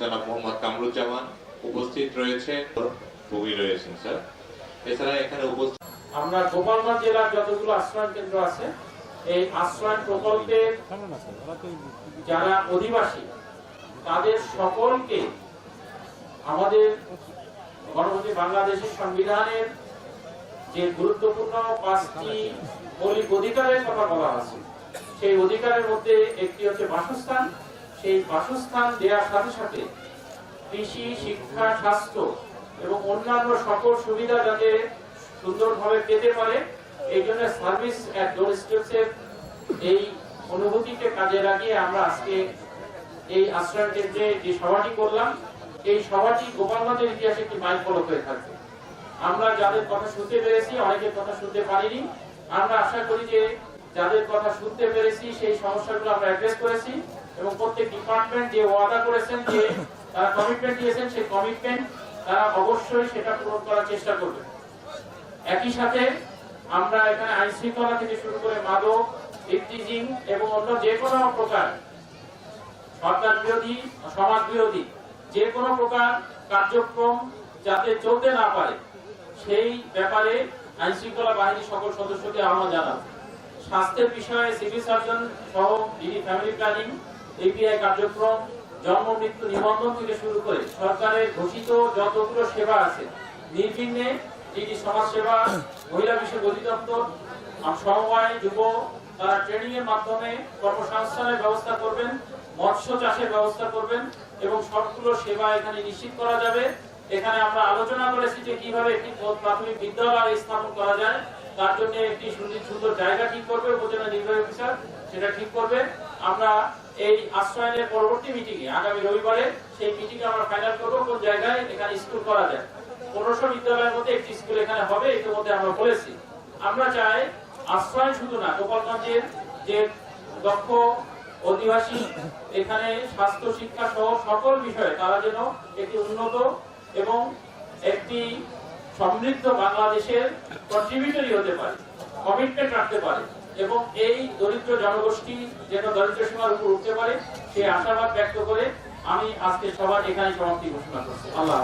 জনাব মোহাম্মদ কামরুজ্জামান উপস্থিত রয়েছে ভূমি রয়েছেন, স্যার। এছাড়া এখানে উপস্থিত আমরা গোপালগঞ্জ জেলার যতগুলো আশ্রয়ণ কেন্দ্র আছে, এই আশ্রয়ণ প্রকল্পের যারা অধিবাসী, তাদের সকলকে আমাদের গণপতি বাংলাদেশের সংবিধানের যে গুরুত্বপূর্ণ পাঁচটি মৌলিক অধিকারের কথা বলা আছে, সেই অধিকারের মধ্যে একটি হচ্ছে বাসস্থান সেই বাসস্থান দেওয়ার সাথে সাথে কৃষি, শিক্ষা, স্বাস্থ্য এবং অন্যান্য সকল সুবিধা যাতে সুন্দরভাবে পেতে পারে, এই জন্য সার্ভিস এই অনুভূতিকে কাজে লাগিয়ে আমরা আজকে এই আশ্রয় কেন্দ্রে যে সভাটি করলাম, এই সভাটি গোপালগঞ্জের ইতিহাসে একটি মাইল ফলক হয়ে থাকবে। আমরা যাদের কথা শুনতে পেরেছি, অনেকের কথা শুনতে পারিনি, আমরা আশা করি যে যাদের কথা শুনতে পেরেছি, সেই সমস্যাগুলো আমরা অ্যাড্রেস করেছি। এবং প্রত্যেক ডিপার্টমেন্ট যে ওয়াদা করেছেন, যে তারা কমিটমেন্ট দিয়েছেন, সেই কমিটমেন্ট তারা অবশ্যই সেটা পূরণ করার চেষ্টা করবে। একই সাথে আমরা এখানে আইন শৃঙ্খলা থেকে শুরু করে মাদক ইফটিজিং এবং অন্য যে কোনো প্রকার সরকার বিরোধী, সমাজ বিরোধী, যে কোনো প্রকার কার্যক্রম যাতে চলতে না পারে, সেই ব্যাপারে আইন শৃঙ্খলা বাহিনীর সকল সদস্যকে আহ্বান জানাব। স্বাস্থ্যের বিষয়ে সিভিল সার্জন সহ ডিডি ফ্যামিলি প্ল্যানিং এপিআই কার্যক্রম, জন্ম, মৃত্যু নিবন্ধন থেকে শুরু করে সরকারের ঘোষিত যতগুলো সেবা আছে, নির্বিঘ্নে ডিডি সমাজ সেবা মহিলা বিষয়ক অধিদপ্তর সমবায়, যুব, তারা ট্রেনিং এর মাধ্যমে কর্মসংস্থানের ব্যবস্থা করবেন, মৎস্য চাষের ব্যবস্থা করবেন এবং সবগুলো সেবা এখানে নিশ্চিত করা যাবে। এখানে আমরা আলোচনা করেছি যে কীভাবে একটি প্রাথমিক বিদ্যালয় স্থাপন করা যায়, তার জন্য একটি সুন্দর জায়গা ঠিক করবে, উপজেলা নির্বাহী অফিসার সেটা ঠিক করবে। আমরা এই আশ্রয়নের পরবর্তী মিটিং এ, আগামী রবিবারে সেই মিটিং আমরা ফাইনাল করব কোন জায়গায় এখানে স্কুল করা যায়। পনেরোশো বিদ্যালয়ের মধ্যে একটি স্কুল এখানে হবে ইতিমধ্যে আমরা বলেছি। আমরা চাই আশ্রয় শুধু না, গোপালগঞ্জের যে দক্ষ অধিবাসী, এখানে স্বাস্থ্য, শিক্ষা সহ সকল বিষয়ে তারা যেন একটি উন্নত এবং একটি সমৃদ্ধ বাংলাদেশের কন্ট্রিবিউটরি হতে পারে কমিটমেন্ট রাখতে পারে। এবং এই দরিদ্র জনগোষ্ঠী যেন দরিদ্র সীমার উপর উঠতে পারে, সেই আশাবাদ ব্যক্ত করে আমি আজকে সবার এখানে সমাপ্তি ঘোষণা করছি আল্লাহ।